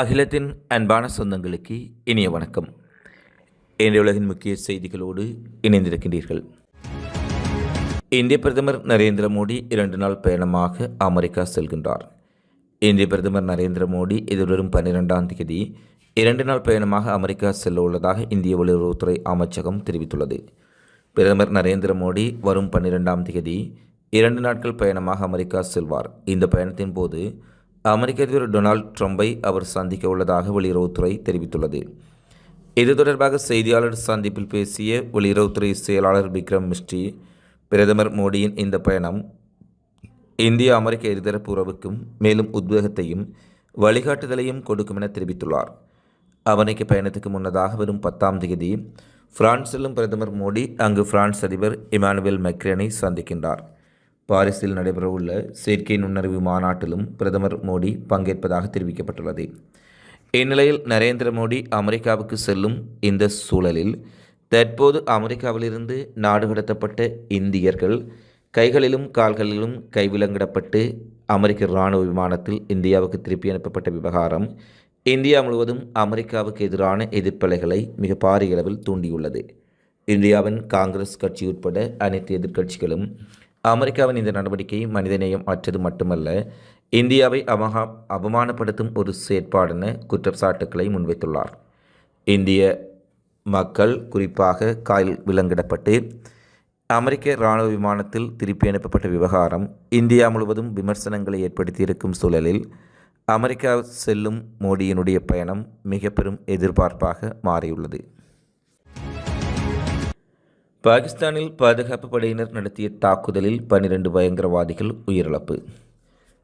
அகிலத்தின் அன்பான சொந்தங்களுக்கு இனிய வணக்கம். இன்றைய உலகின் முக்கிய செய்திகளோடு இணைந்திருக்கின்றீர்கள். இந்திய பிரதமர் நரேந்திர மோடி இரண்டு நாள் பயணமாக அமெரிக்கா செல்கின்றார். இந்திய பிரதமர் நரேந்திர மோடி எதிர்வரும் பன்னிரெண்டாம் தேதி இரண்டு நாள் பயணமாக அமெரிக்கா செல்ல உள்ளதாக இந்திய வெளியுறவுத்துறை அமைச்சகம் தெரிவித்துள்ளது. பிரதமர் நரேந்திர மோடி வரும் பன்னிரெண்டாம் தேதி இரண்டு நாட்கள் பயணமாக அமெரிக்கா செல்வார். இந்த பயணத்தின் போது அமெரிக்க அதிபர் டொனால்ட் ட்ரம்பை அவர் சந்திக்க உள்ளதாக வெளியுறவுத்துறை தெரிவித்துள்ளது. இது தொடர்பாக செய்தியாளர் சந்திப்பில் பேசிய வெளியுறவுத்துறை செயலாளர் விக்ரம் மிஸ்ரி பிரதமர் மோடியின் இந்த பயணம் இந்திய அமெரிக்க இருதரப்பு உறவுக்கும் மேலும் உத்வேகத்தையும் வழிகாட்டுதலையும் கொடுக்கும் என தெரிவித்துள்ளார். அமெரிக்க பயணத்துக்கு முன்னதாக வரும் பத்தாம் தேதி பிரான்ஸ் செல்லும் பிரதமர் மோடி அங்கு பிரான்ஸ் அதிபர் இமானுவேல் மெக்ரேனை சந்திக்கின்றார். பாரிஸில் நடைபெறவுள்ள செயற்கை நுண்ணறிவு மாநாட்டிலும் பிரதமர் மோடி பங்கேற்பதாக தெரிவிக்கப்பட்டுள்ளது. இந்நிலையில் நரேந்திர மோடி அமெரிக்காவுக்கு செல்லும் இந்த சூழலில் தற்போது அமெரிக்காவிலிருந்து நாடு கடத்தப்பட்ட இந்தியர்கள் கைகளிலும் கால்களிலும் கைவிலங்கிடப்பட்டு அமெரிக்க இராணுவ விமானத்தில் இந்தியாவுக்கு திருப்பி அனுப்பப்பட்ட விவகாரம் இந்தியா முழுவதும் அமெரிக்காவுக்கு எதிரான எதிர்ப்பலைகளை மிக பாரிய அளவில் தூண்டியுள்ளது. இந்தியாவின் காங்கிரஸ் கட்சி உட்பட அனைத்து எதிர்க்கட்சிகளும் அமெரிக்காவின் இந்த நடவடிக்கை மனிதநேயம் அற்றது மட்டுமல்ல இந்தியாவை அவகா அவமானப்படுத்தும் ஒரு செயற்பாடென குற்றச்சாட்டுக்களை முன்வைத்துள்ளார். இந்திய மக்கள் குறிப்பாக காயில் விலங்கிடப்பட்டு அமெரிக்க இராணுவ விமானத்தில் திருப்பி அனுப்பப்பட்ட விவகாரம் இந்தியா முழுவதும் விமர்சனங்களை ஏற்படுத்தியிருக்கும் சூழலில் அமெரிக்கா செல்லும் மோடியினுடைய பயணம் மிக பெரும் எதிர்பார்ப்பாக மாறியுள்ளது. பாகிஸ்தானில் பாதுகாப்பு படையினர் நடத்திய தாக்குதலில் பன்னிரண்டு பயங்கரவாதிகள் உயிரிழப்பு.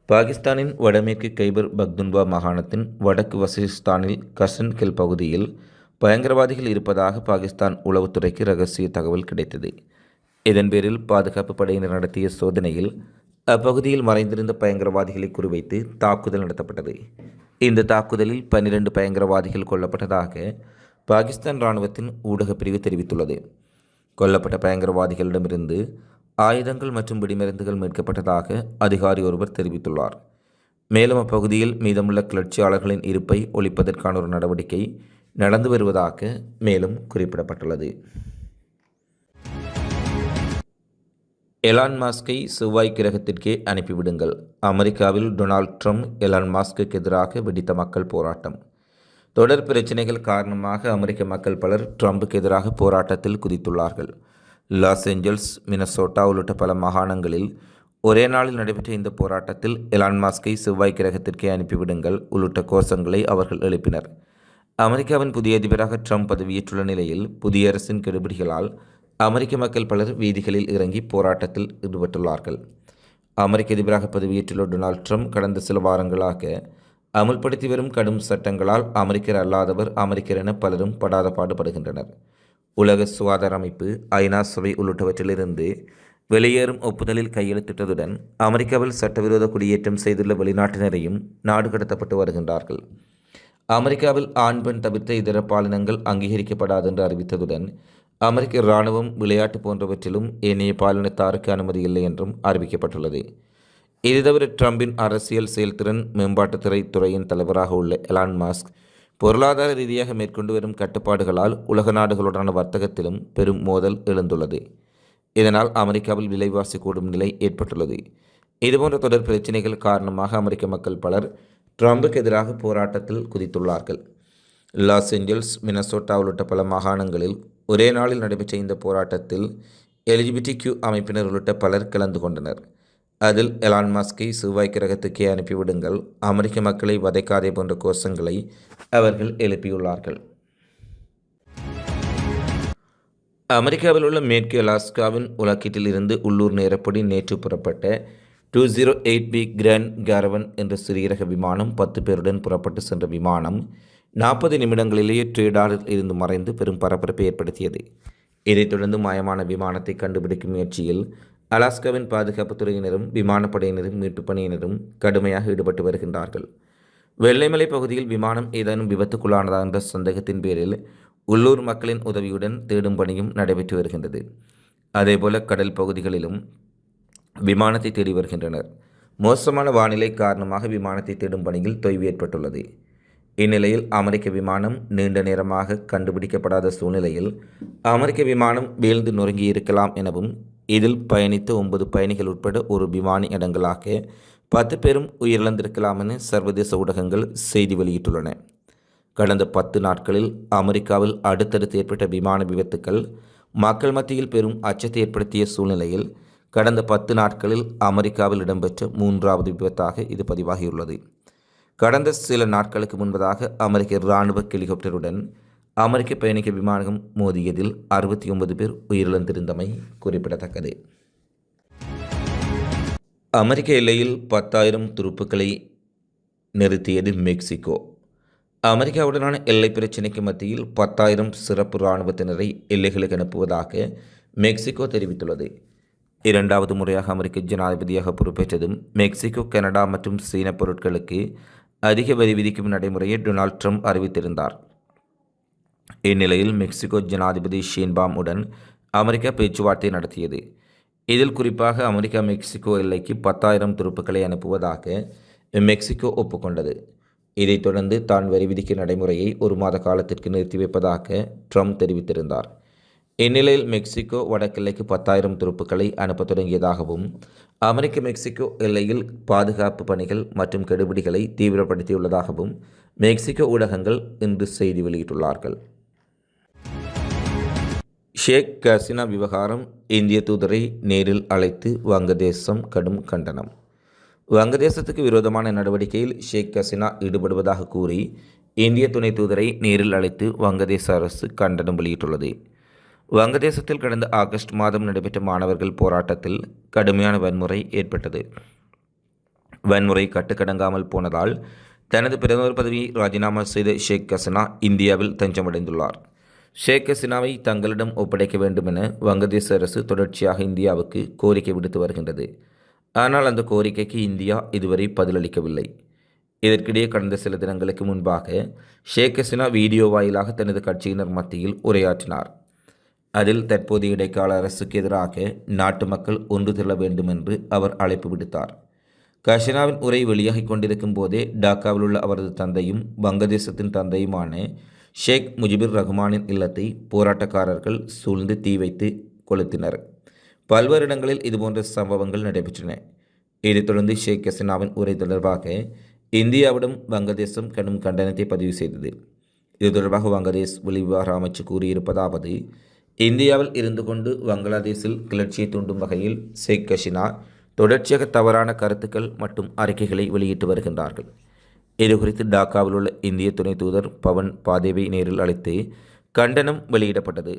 பாகிஸ்தானின் வடமேற்கு கைபர் பக்துன்பா மாகாணத்தின் வடக்கு வசிஸ்தானில் கசன் கில் பகுதியில் பயங்கரவாதிகள் இருப்பதாக பாகிஸ்தான் உளவுத்துறைக்கு ரகசிய தகவல் கிடைத்தது. இதன் பேரில் பாதுகாப்பு படையினர் நடத்திய சோதனையில் அப்பகுதியில் மறைந்திருந்த பயங்கரவாதிகளை குறிவைத்து தாக்குதல் நடத்தப்பட்டது. இந்த தாக்குதலில் பன்னிரண்டு பயங்கரவாதிகள் கொல்லப்பட்டதாக பாகிஸ்தான் இராணுவத்தின் ஊடகப் பிரிவு தெரிவித்துள்ளது. கொல்லப்பட்ட பயங்கரவாதிகளிடமிருந்து ஆயுதங்கள் மற்றும் வெடிமருந்துகள் மீட்கப்பட்டதாக அதிகாரி ஒருவர் தெரிவித்துள்ளார். மேலும் அப்பகுதியில் மீதமுள்ள கிளர்ச்சியாளர்களின் இருப்பை ஒழிப்பதற்கான ஒரு நடவடிக்கை நடந்து வருவதாக மேலும் குறிப்பிடப்பட்டுள்ளது. எலான் மாஸ்கை செவ்வாய் கிரகத்திற்கே அனுப்பிவிடுங்கள். அமெரிக்காவில் டொனால்ட் ட்ரம்ப் எலான் மாஸ்க்கு எதிராக வெடித்த மக்கள் போராட்டம். தொடர் பிரச்சினைகள் காரணமாக அமெரிக்க மக்கள் பலர் ட்ரம்புக்கு எதிராக போராட்டத்தில் குதித்துள்ளார்கள். லாஸ் ஏஞ்சல்ஸ் மினசோட்டா உள்ளிட்ட பல மாகாணங்களில் ஒரே நாளில் நடைபெற்ற இந்த போராட்டத்தில் எலான் மாஸ்கை செவ்வாய் கிரகத்திற்கே அனுப்பிவிடுங்கள் உள்ளிட்ட கோஷங்களை அவர்கள் எழுப்பினர். அமெரிக்காவின் புதிய அதிபராக ட்ரம்ப் பதவியேற்றுள்ள நிலையில் புதிய அரசின் கெடுபிடிகளால் அமெரிக்க மக்கள் பலர் வீதிகளில் இறங்கி போராட்டத்தில் ஈடுபட்டுள்ளார்கள். அமெரிக்க அதிபராக பதவியேற்றுள்ள டொனால்ட் ட்ரம்ப் கடந்த சில வாரங்களாக அமுல்படுத்தி வரும் கடும் சட்டங்களால் அமெரிக்கர் அல்லாதவர் அமெரிக்கர் என பலரும் படாத பாடுபடுகின்றனர். உலக சுகாதார அமைப்பு ஐநா சபை உள்ளிட்டவற்றிலிருந்து வெளியேறும் ஒப்புதலில் கையெழுத்திட்டதுடன் அமெரிக்காவில் சட்டவிரோத குடியேற்றம் செய்துள்ள வெளிநாட்டினரையும் நாடு கடத்தப்பட்டு வருகின்றார்கள். அமெரிக்காவில் ஆண் பெண் தவிர்த்த இதர பாலினங்கள் அங்கீகரிக்கப்படாது என்று அறிவித்ததுடன் அமெரிக்க இராணுவம் விளையாட்டு போன்றவற்றிலும் ஏனைய பாலினத்தாருக்கு அனுமதி இல்லை என்றும் அறிவிக்கப்பட்டுள்ளது. இது தவிர ட்ரம்பின் அரசியல் செயல்திறன் மேம்பாட்டுத்துறை துறையின் தலைவராக உள்ள எலான் மாஸ்க் பொருளாதார ரீதியாக மேற்கொண்டு வரும் கட்டுப்பாடுகளால் உலக நாடுகளுடனான வர்த்தகத்திலும் பெரும் மோதல் எழுந்துள்ளது. இதனால் அமெரிக்காவில் விலைவாசி கூடும் நிலை ஏற்பட்டுள்ளது. இதுபோன்ற தொடர் பிரச்சினைகள் காரணமாக அமெரிக்க மக்கள் பலர் ட்ரம்புக்கு எதிராக போராட்டத்தில் குதித்துள்ளார்கள். லாஸ் ஏஞ்சல்ஸ் மினசோட்டா உள்ளிட்ட பல மாகாணங்களில் ஒரே நாளில் நடைபெற்ற இந்த போராட்டத்தில் எலிஜிபிடி கியூ அமைப்பினர் உள்ளிட்ட பலர் கலந்து கொண்டனர். அதில் எலான் மாஸ்கை செவ்வாய் கிரகத்துக்கே அனுப்பிவிடுங்கள். அமெரிக்க மக்களை வதைக்காதே போன்ற கோஷங்களை அவர்கள் எழுப்பியுள்ளார்கள். அமெரிக்காவில் உள்ள மேற்கு அலாஸ்காவின் உலக்கீட்டில் இருந்து உள்ளூர் நேரப்படி நேற்று புறப்பட்ட two zero eight B Grand Caravan என்ற சிறியரக விமானம் பத்து பேருடன் புறப்பட்டு சென்ற விமானம் நாற்பது நிமிடங்களிலேயே ட்ரேடாரில் இருந்து மறைந்து பெரும் பரபரப்பை ஏற்படுத்தியது. இதைத் தொடர்ந்து மாயமான விமானத்தை கண்டுபிடிக்கும் முயற்சியில் அலாஸ்காவின் பாதுகாப்புத் துறையினரும் விமானப்படையினரும் மீட்புப் பணியினரும் கடுமையாக ஈடுபட்டு வருகின்றார்கள். வெள்ளைமலை பகுதியில் விமானம் ஏதேனும் விபத்துக்குள்ளானதா என்ற சந்தேகத்தின் பேரில் உள்ளூர் மக்களின் உதவியுடன் தேடும் பணியும் நடைபெற்று வருகின்றது. அதேபோல கடல் பகுதிகளிலும் விமானத்தை தேடி வருகின்றனர். மோசமான வானிலை காரணமாக விமானத்தை தேடும் பணியில் தொய்வு ஏற்பட்டுள்ளது. இந்நிலையில் அமெரிக்க விமானம் நீண்ட நேரமாக கண்டுபிடிக்கப்படாத சூழ்நிலையில் அமெரிக்க விமானம் வீழ்ந்து நொறுங்கியிருக்கலாம் எனவும் இதில் பயணித்த ஒன்பது பயணிகள் உட்பட ஒரு விமானி அடங்கலாக பத்து பேரும் உயிரிழந்திருக்கலாம் என சர்வதேச ஊடகங்கள் செய்தி வெளியிட்டுள்ளன. கடந்த பத்து நாட்களில் அமெரிக்காவில் அடுத்தடுத்து ஏற்பட்ட விமான விபத்துக்கள் மக்கள் மத்தியில் பெரும் அச்சத்தை ஏற்படுத்திய சூழ்நிலையில் கடந்த பத்து நாட்களில் அமெரிக்காவில் இடம்பெற்ற மூன்றாவது விபத்தாக இது பதிவாகியுள்ளது. கடந்த சில நாட்களுக்கு முன்பதாக அமெரிக்க இராணுவ ஹெலிகாப்டருடன் அமெரிக்க பயணிக்க விமானம் மோதியதில் அறுபத்தி ஒன்பது பேர் உயிரிழந்திருந்தமை குறிப்பிடத்தக்கது. அமெரிக்க எல்லையில் பத்தாயிரம் துருப்புக்களை நிறுத்தியது மெக்சிகோ. அமெரிக்காவுடனான எல்லை பிரச்சினைக்கு மத்தியில் பத்தாயிரம் சிறப்பு இராணுவத்தினரை எல்லைகளுக்கு அனுப்புவதாக மெக்சிகோ தெரிவித்துள்ளது. இரண்டாவது முறையாக அமெரிக்க ஜனாதிபதியாக பொறுப்பேற்றதும் மெக்சிகோ கனடா மற்றும் சீன பொருட்களுக்கு அதிக வரி விதிக்கும் நடைமுறையை டொனால்ட் ட்ரம்ப் அறிவித்திருந்தார். இந்நிலையில் மெக்சிகோ ஜனாதிபதி ஷீன்பாம் உடன் அமெரிக்கா பேச்சுவார்த்தை நடத்தியது. இதில் குறிப்பாக அமெரிக்கா மெக்சிகோ எல்லைக்கு பத்தாயிரம் துருப்புக்களை அனுப்புவதாக மெக்சிகோ ஒப்புக்கொண்டது. இதைத் தொடர்ந்து தான் வரி விதிக்கும் நடைமுறையை ஒரு மாத காலத்திற்கு நிறுத்தி வைப்பதாக ட்ரம்ப் தெரிவித்திருந்தார். இந்நிலையில் மெக்சிகோ வடக்கெல்லைக்கு பத்தாயிரம் துருப்புக்களை அனுப்பத் தொடங்கியதாகவும் அமெரிக்க மெக்சிகோ எல்லையில் பாதுகாப்பு பணிகள் மற்றும் கெடுபிடிகளை தீவிரப்படுத்தியுள்ளதாகவும் மெக்சிகோ ஊடகங்கள் இன்று செய்தி வெளியிட்டுள்ளார்கள். ஷேக் கசினா விவகாரம் இந்திய தூதரை நேரில் அழைத்து வங்கதேசம் கடும் கண்டனம். வங்கதேசத்துக்கு விரோதமான நடவடிக்கையில் ஷேக் ஹசீனா ஈடுபடுவதாக கூறி இந்திய துணை தூதரை நேரில் அழைத்து வங்கதேச அரசு கண்டனம் வெளியிட்டுள்ளது. வங்கதேசத்தில் கடந்த ஆகஸ்ட் மாதம் நடைபெற்ற மாணவர்கள் போராட்டத்தில் கடுமையான வன்முறை ஏற்பட்டது. வன்முறை கட்டுக்கடங்காமல் போனதால் தனது பிரதமர் பதவியை ராஜினாமா செய்த ஷேக் ஹசீனா இந்தியாவில் தஞ்சமடைந்துள்ளார். ஷேக் ஹசினாவை தங்களிடம் ஒப்படைக்க வேண்டும் என வங்கதேச அரசு தொடர்ச்சியாக இந்தியாவுக்கு கோரிக்கை விடுத்து வருகின்றது. ஆனால் அந்த கோரிக்கைக்கு இந்தியா இதுவரை பதிலளிக்கவில்லை. இதற்கிடையே கடந்த சில தினங்களுக்கு முன்பாக ஷேக் ஹசினா வீடியோ வாயிலாக தனது கட்சியினர் மத்தியில் உரையாற்றினார். அதில் தற்போதைய இடைக்கால அரசுக்கு எதிராக நாட்டு மக்கள் ஒன்று திரள வேண்டும் என்று அவர் அழைப்பு விடுத்தார். கஷனாவின் உரை வெளியாகிக் கொண்டிருக்கும் போதே டாக்காவில் உள்ள அவரது தந்தையும் வங்கதேசத்தின் தந்தையுமான ஷேக் முஜிபுர் ரஹ்மானின் இல்லத்தை போராட்டக்காரர்கள் சூழ்ந்து தீ வைத்து கொளுத்தினர். பல்வேறு இடங்களில் இதுபோன்ற சம்பவங்கள் நடைபெற்றன. இதைத் தொடர்ந்து ஷேக் ஹசீனாவின் உரை தொடர்பாக இந்தியாவிடம் வங்கதேசம் கடும் கண்டனத்தை பதிவு செய்தது. இது தொடர்பாக வங்கதேஷ் வெளிவிவகார அமைச்சு கூறியிருப்பதாவது இந்தியாவில் இருந்து கொண்டு வங்களாதேஷில் கிளர்ச்சியை தூண்டும் வகையில் ஷேக் ஹசீனா தொடர்ச்சியாக தவறான கருத்துக்கள் மற்றும் அறிக்கைகளை வெளியிட்டு வருகின்றார்கள். இதுகுறித்து டாக்காவில் உள்ள இந்திய துணை தூதர் பவன் பாதேவை நேரில் அழைத்து கண்டனம் வெளியிடப்பட்டது.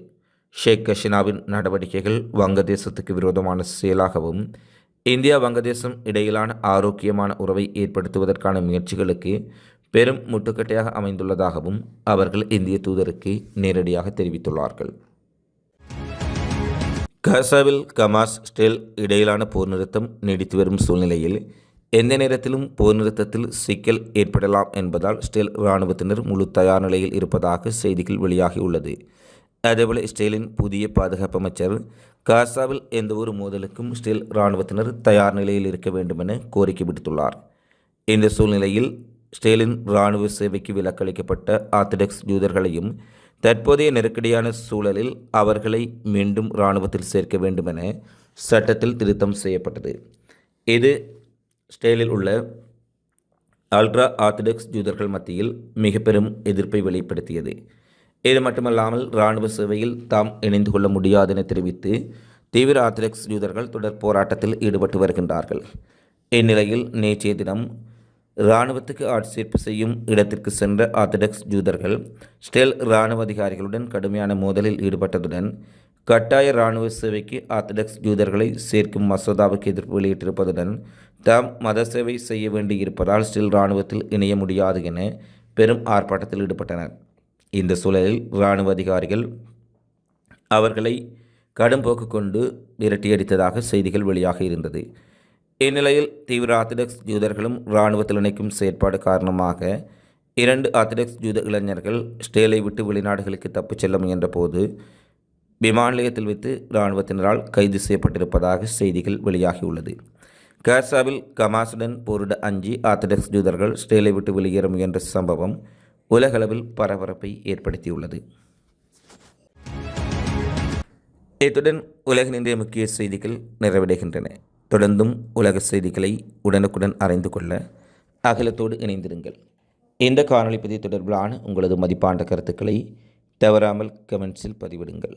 ஷேக் ஹசினாவின் நடவடிக்கைகள் வங்கதேசத்துக்கு விரோதமான செயலாகவும் இந்தியா வங்கதேசம் இடையிலான ஆரோக்கியமான உறவை ஏற்படுத்துவதற்கான முயற்சிகளுக்கு பெரும் முட்டுக்கட்டையாக அமைந்துள்ளதாகவும் அவர்கள் இந்திய தூதருக்கு நேரடியாக தெரிவித்துள்ளார்கள். கசாவில் கமாஸ் ஸ்டெல் இடையிலான போர் நிறுத்தம் நீடித்து வரும் சூழ்நிலையில் எந்த நேரத்திலும் போர் நிறுத்தத்தில் சிக்கல் ஏற்படலாம் என்பதால் ஸ்டெல் இராணுவத்தினர் முழு தயார் நிலையில் இருப்பதாக செய்திகள் வெளியாகியுள்ளது அதேபோல இஸ்ரேலின் புதிய பாதுகாப்பு அமைச்சர் காசாவில் எந்த ஒரு மோதலுக்கும் இஸ்ரேல் இராணுவத்தினர் தயார் நிலையில் இருக்க வேண்டும் என கோரிக்கை விடுத்துள்ளார். இந்த சூழ்நிலையில் இஸ்ரேலின் இராணுவ சேவைக்கு விலக்களிக்கப்பட்ட ஆர்த்தடாக்ஸ் யூதர்களையும் தற்போதைய நெருக்கடியான சூழலில் அவர்களை மீண்டும் இராணுவத்தில் சேர்க்க வேண்டும் என சட்டத்தில் திருத்தம் செய்யப்பட்டது. இது ஸ்டேலில் உள்ள அல்ட்ரா ஆர்த்தடாக்ஸ் ஜூதர்கள் மத்தியில் மிக பெரும் எதிர்ப்பை வெளிப்படுத்தியது. இது மட்டுமல்லாமல் இராணுவ சேவையில் தாம் இணைந்து கொள்ள முடியாது என தெரிவித்து தீவிர ஆர்த்தடாக்ஸ் ஜூதர்கள் தொடர் போராட்டத்தில் ஈடுபட்டு வருகின்றார்கள். இந்நிலையில் நேற்றைய தினம் இராணுவத்துக்கு ஆட்சேர்ப்பு செய்யும் இடத்திற்கு சென்ற ஆர்த்தடாக்ஸ் ஜூதர்கள் ஸ்டெல் இராணுவ அதிகாரிகளுடன் கடுமையான மோதலில் ஈடுபட்டதுடன் கட்டாய இராணுவ சேவைக்கு ஆர்த்தடாக்ஸ் ஜூதர்களை சேர்க்கும் மசோதாவுக்கு எதிர்ப்பு வெளியிட்டிருப்பதுடன் தாம் மத சேவை செய்ய வேண்டியிருப்பதால் ஸ்டில் இராணுவத்தில் இணைய முடியாது என பெரும் ஆர்ப்பாட்டத்தில் ஈடுபட்டனர். இந்த சூழலில் இராணுவ அதிகாரிகள் அவர்களை கடும் போக்கு கொண்டு விரட்டியடித்ததாக செய்திகள் வெளியாக இருந்தது. இந்நிலையில் தீவிர ஆர்த்தடாக்ஸ் யூதர்களும் இராணுவத்தில் இணைக்கும் செயற்பாடு காரணமாக இரண்டு ஆர்த்தடாக்ஸ் யூத இளைஞர்கள் ஸ்டேலை விட்டு வெளிநாடுகளுக்கு தப்பிச் செல்ல முயன்ற போது விமான நிலையத்தில் வைத்து இராணுவத்தினரால் கைது செய்யப்பட்டிருப்பதாக செய்திகள் வெளியாகியுள்ளது. காசாவில் கமாசுடன் போரிட அஞ்சு ஆர்த்தடாக்ஸ் ஜூதர்கள் ஸ்டேலை விட்டு வெளியேற முயன்ற சம்பவம் உலகளவில் பரபரப்பை ஏற்படுத்தியுள்ளது. இத்துடன் உலகின் இன்றைய முக்கிய செய்திகள் நிறைவடைகின்றன. தொடர்ந்தும் உலக செய்திகளை உடனுக்குடன் அறிந்து கொள்ள அகலத்தோடு இணைந்திருங்கள். இந்த காணொளி பதிவு தொடர்பிலான உங்களது மதிப்பாண்ட கருத்துக்களை தவறாமல் கமெண்ட்ஸில் பதிவிடுங்கள்.